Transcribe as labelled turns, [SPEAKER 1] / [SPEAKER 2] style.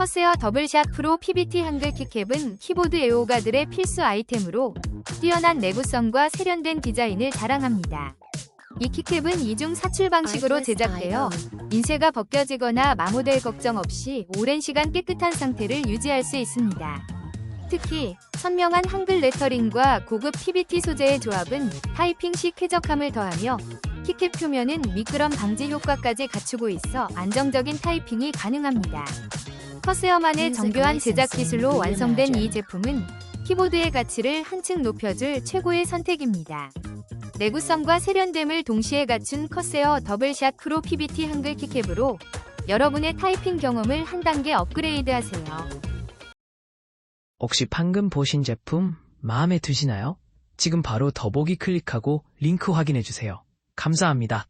[SPEAKER 1] 커세어 더블샷 프로 PBT 한글 키캡은 키보드 애호가들의 필수 아이템으로 뛰어난 내구성과 세련된 디자인을 자랑합니다. 이 키캡은 이중 사출 방식으로 제작되어 인쇄가 벗겨지거나 마모될 걱정 없이 오랜 시간 깨끗한 상태를 유지할 수 있습니다. 특히 선명한 한글 레터링과 고급 PBT 소재의 조합은 타이핑 시 쾌적함을 더하며 키캡 표면은 미끄럼 방지 효과까지 갖추고 있어 안정적인 타이핑이 가능합니다. 커세어만의 정교한 제작 기술로 완성된 이 제품은 키보드의 가치를 한층 높여줄 최고의 선택입니다. 내구성과 세련됨을 동시에 갖춘 커세어 더블샷 프로 PBT 한글 키캡으로 여러분의 타이핑 경험을 한 단계 업그레이드하세요.
[SPEAKER 2] 혹시 방금 보신 제품 마음에 드시나요? 지금 바로 더보기 클릭하고 링크 확인해 주세요. 감사합니다.